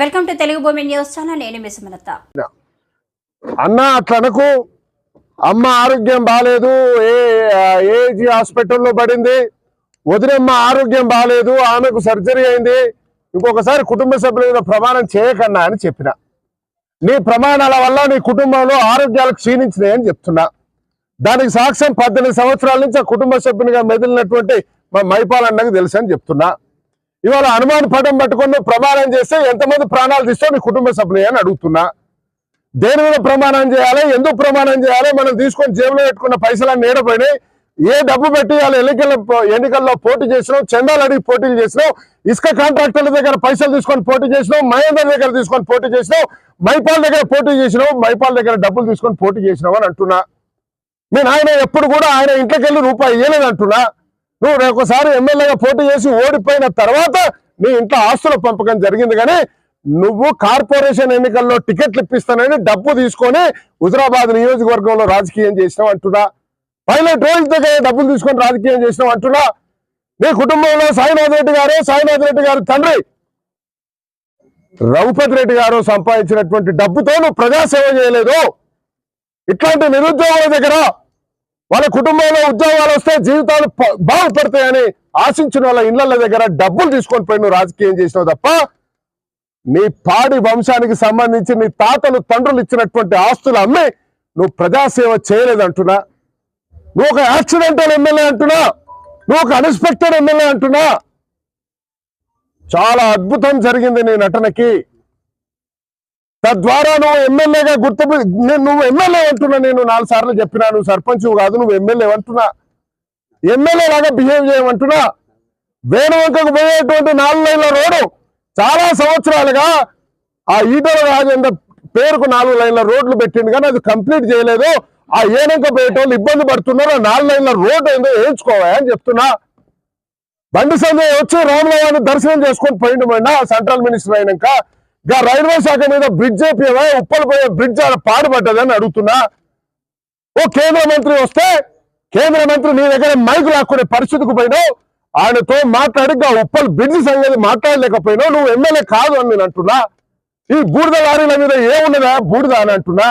Welcome to Telugu భూమి news channel నేను మీ సుమలత. అన్న అట్లనకు అమ్మ ఆరోగ్యం బాగాలేదు ఏ ఏజీ హాస్పిటల్లో పడింది వదినమ్మ ఆరోగ్యం బాగాలేదు ఆమెకు సర్జరీ అయింది ఇంకొకసారి కుటుంబ సభ్యుల మీద ప్రమాణం చేయకన్నా అని చెప్పిన. నీ ప్రమాణాల వల్ల నీ కుటుంబంలో ఆరోగ్యాలు క్షీణించినాయని చెప్తున్నా. దానికి సాక్ష్యం పద్దెనిమిది సంవత్సరాల నుంచి ఆ కుటుంబ సభ్యునిగా మెదిలినటువంటి మా మైపాలన్నకు తెలుసు అని చెప్తున్నా. ఇవాళ హనుమాన్ పటం పట్టుకొని ప్రమాణం చేస్తే ఎంతమంది ప్రాణాలు తీస్తావు నీ కుటుంబ సభ్యులు అని అడుగుతున్నా. దేని మీద ప్రమాణం చేయాలి? ఎందుకు ప్రమాణం చేయాలి? మనం తీసుకొని జేబులో పెట్టుకున్న పైసలన్నీ ఏడపోయినాయి ఏ డబ్బు పెట్టి వాళ్ళ ఎన్నికల ఎన్నికల్లో పోటీ చేసినావు? చందాలు అడిగి పోటీలు చేసినావు? ఇసుక కాంట్రాక్టర్ల దగ్గర పైసలు తీసుకొని పోటీ చేసినావు? మహేందర్ దగ్గర తీసుకొని పోటీ చేసినావు? మైపాల్ దగ్గర పోటీ చేసినావు? మైపాల్ దగ్గర డబ్బులు తీసుకొని పోటీ చేసినావు అని అంటున్నా. నేను ఆయన ఎప్పుడు కూడా ఆయన ఇంట్లోకి వెళ్ళి రూపాయి ఇవ్వలేదు అంటున్నా నువ్వు ఒకసారి ఎమ్మెల్యేగా పోటీ చేసి ఓడిపోయిన తర్వాత నీ ఇంట్లో ఆస్తుల పంపకం జరిగింది కానీ నువ్వు కార్పొరేషన్ ఎన్నికల్లో టికెట్లు ఇప్పిస్తానని డబ్బు తీసుకొని హుజరాబాద్ నియోజకవర్గంలో రాజకీయం చేసినావు అంటున్నా. పైలట్ రోజుల దగ్గర డబ్బులు తీసుకొని రాజకీయం చేసినావు అంటున్నా. నీ కుటుంబంలో సాయినాథ్ రెడ్డి గారు సాయినాథ్ రెడ్డి గారు తండ్రి. రఘుపతి రెడ్డి గారు సంపాదించినటువంటి డబ్బుతో నువ్వు ప్రజాసేవ చేయలేదు. ఇట్లాంటి నిరుద్యోగుల దగ్గర వాళ్ళ కుటుంబంలో ఉద్యోగాలు వస్తే జీవితాలు బాగుపడతాయని ఆశించిన వాళ్ళ ఇళ్ళ దగ్గర డబ్బులు తీసుకొని పోయి నువ్వు రాజకీయం చేసినావు తప్ప నీ పాడి వంశానికి సంబంధించి నీ తాతలు తండ్రులు ఇచ్చినటువంటి ఆస్తులు అమ్మి నువ్వు ప్రజాసేవ చేయలేదంటున్నా నువ్వు ఒక యాక్సిడెంటల్ ఎమ్మెల్యే అంటున్నా. నువ్వు ఒక అన్ఎక్స్పెక్టెడ్ ఎమ్మెల్యే అంటున్నా. చాలా అద్భుతం జరిగింది నీ నటనకి. తద్వారా నువ్వు ఎమ్మెల్యేగా గుర్తింపు నేను నువ్వు ఎమ్మెల్యే అంటున్నా నేను నాలుగు సార్లు చెప్పినా నువ్వు సర్పంచ్ కాదు నువ్వు ఎమ్మెల్యే అంటున్నా. ఎమ్మెల్యే లాగా బిహేవ్ చేయమంటున్నా వేణువంకకు పోయేటువంటి నాలుగు లైన్ల రోడ్డు చాలా సంవత్సరాలుగా ఆ ఈటల రాజేంద్ర పేరుకు నాలుగు లైన్ల రోడ్లు పెట్టింది కానీ అది కంప్లీట్ చేయలేదు. ఆ ఏనంక పోయేటోళ్ళు ఇబ్బంది పడుతున్నారు. ఆ నాలుగు లైన్ల రోడ్డు ఏందో వేయించుకోవా అని చెప్తున్నా. బండి సంజయ్ వచ్చి రామలవారిని దర్శనం చేసుకొని పోయిండు మొన్న సెంట్రల్ మినిస్టర్ అయినాక. గా రైల్వే శాఖ మీద బ్రిడ్జ్ అయిపోయావా ఉప్పలు పోయే బ్రిడ్జ్ ఆడ పాడుపడ్డదని అడుగుతున్నా. ఓ కేంద్ర మంత్రి వస్తే కేంద్ర మంత్రి నీ దగ్గర మైకు లాక్కునే పరిస్థితికి పోయినావు. ఆయనతో మాట్లాడి ఉప్పల్ బ్రిడ్జ్ సంగతి మాట్లాడలేకపోయినావు. నువ్వు ఎమ్మెల్యే కాదు అని నేను అంటున్నా. ఈ బూడిద లారీల మీద ఏమున్నదా బూడిద అని అంటున్నా.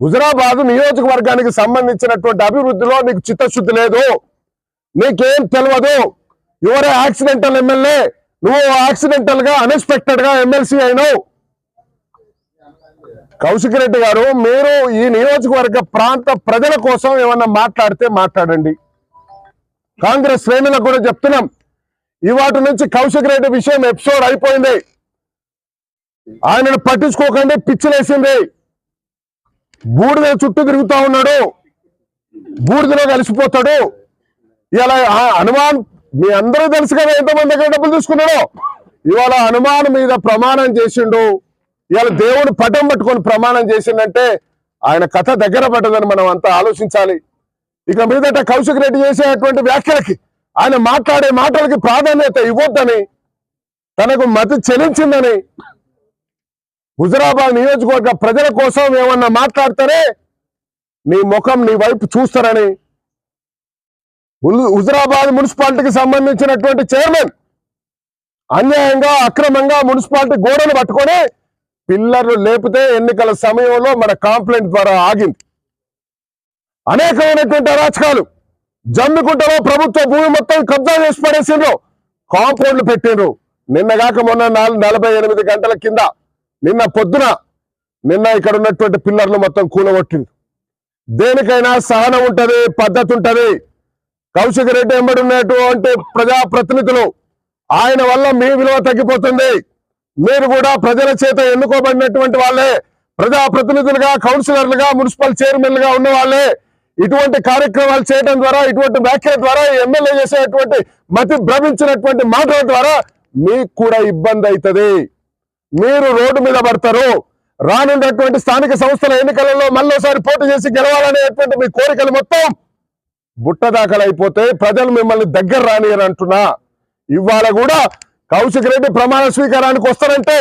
హుజరాబాద్ నియోజకవర్గానికి సంబంధించినటువంటి అభివృద్ధిలో నీకు చిత్తశుద్ధి లేదు. నీకేం తెలియదు ఎవరే యాక్సిడెంటల్ ఎమ్మెల్యే నువ్వు యాక్సిడెంటల్గా అన్ఎక్స్పెక్టెడ్గా ఎమ్మెల్సీ అయినావు. కౌశిక్ రెడ్డి గారు మీరు ఈ నియోజకవర్గ ప్రాంత ప్రజల కోసం ఏమన్నా మాట్లాడితే మాట్లాడండి. కాంగ్రెస్ శ్రేణులకు కూడా చెప్తున్నాం. ఇవాటి నుంచి కౌశిక్ రెడ్డి విషయం ఎపిసోడ్ అయిపోయింది. ఆయనను పట్టించుకోకండి పిచ్చిలేసింది. బూడిద చుట్టూ తిరుగుతా ఉన్నాడు. బూడిదలో కలిసిపోతాడు. ఇలా హనుమాన్ మీ అందరూ తెలుసు కదా ఎంతమంది దగ్గర డబ్బులు తీసుకున్నాడో ఇవాళ హనుమాన్ మీద ప్రమాణం చేసిండు. ఇవాళ దేవుడు పటం పట్టుకొని ప్రమాణం చేసిండంటే ఆయన కథ దగ్గర పడ్డదని మనం అంతా ఆలోచించాలి. ఇక మీదట కౌశిక్ రెడ్డి చేసేటువంటి వ్యాఖ్యలకి ఆయన మాట్లాడే మాటలకి ప్రాధాన్యత ఇవ్వద్దని తనకు మతి చెలించిందని హుజరాబాద్ నియోజకవర్గ ప్రజల కోసం ఏమన్నా మాట్లాడితేనే నీ ముఖం నీ వైపు చూస్తారని హుజరాబాద్ మున్సిపాలిటీకి సంబంధించినటువంటి చైర్మన్ అన్యాయంగా అక్రమంగా మున్సిపాలిటీ గోడలు పట్టుకొని పిల్లర్లు లేపితే ఎన్నికల సమయంలో మన కాంప్లైంట్ ద్వారా ఆగింది. అనేకమైనటువంటి అరాచకాలు. జమ్మికుంటలో ప్రభుత్వ భూమి మొత్తం కబ్జా చేసి పడేసిండ్రు. కాంపౌండ్లు పెట్టిండ్రు. నిన్నగాక మొన్న నాలుగు నలభై ఎనిమిది గంటల కింద నిన్న పొద్దున నిన్న ఇక్కడ ఉన్నటువంటి పిల్లర్లు మొత్తం కూలగొట్టిండ్రు. దేనికైనా సహనం ఉంటది పద్ధతి ఉంటది. కౌశిక్ రెడ్డి ఎంబడి ఉన్నటువంటి ప్రజాప్రతినిధులు ఆయన వల్ల మీ విలువ తగ్గిపోతుంది. మీరు కూడా ప్రజల చేత ఎన్నుకోబడినటువంటి వాళ్ళే. ప్రజాప్రతినిధులుగా కౌన్సిలర్లుగా మున్సిపల్ చైర్మన్లుగా ఉన్న వాళ్ళే. ఇటువంటి కార్యక్రమాలు చేయడం ద్వారా ఇటువంటి వ్యాఖ్యల ద్వారా ఎమ్మెల్యే చేసేటువంటి మతి భ్రమించినటువంటి మాటల ద్వారా మీకు కూడా ఇబ్బంది అవుతుంది. మీరు రోడ్డు మీద పడతారు. రానున్నటువంటి స్థానిక సంస్థల ఎన్నికలలో మళ్ళీసారి పోటీ చేసి గెలవాలనేటువంటి మీ కోరికలు మొత్తం బుట్ట దాఖలైపోతే ప్రజలు మిమ్మల్ని దగ్గర రానియరు అంటున్నా. ఇవాళ కూడా కౌశిక్ రెడ్డి ప్రమాణ స్వీకారానికి వస్తారంటే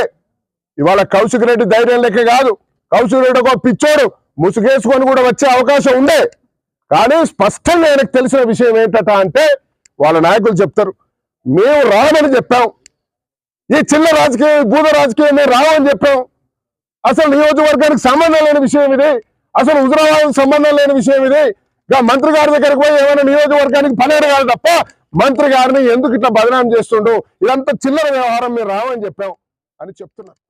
ఇవాళ కౌశిక్ రెడ్డి ధైర్యం లెక్క కాదు. కౌశిక్ రెడ్డి ఒక పిచ్చోడు ముసుగేసుకొని కూడా వచ్చే అవకాశం ఉండే. కానీ స్పష్టంగా ఆయనకు తెలిసిన విషయం ఏంటట అంటే వాళ్ళ నాయకులు చెప్తారు మేము రామని చెప్పాం. ఈ చిన్న రాజకీయ భూత రాజకీయం మేము రావని చెప్పాం. అసలు నియోజకవర్గానికి సంబంధం లేని విషయం ఇది. అసలు హుజరాబాద్ సంబంధం లేని విషయం ఇది. మంత్రి గారి దగ్గరకు పోయి ఏమైనా నియోజకవర్గానికి పని అడగాలి తప్ప మంత్రి గారిని ఎందుకు ఇట్లా బదనాం చేస్తుండు ఇదంతా చిల్లర వ్యవహారం మీరు రావని చెప్పాం అని చెప్తున్నారు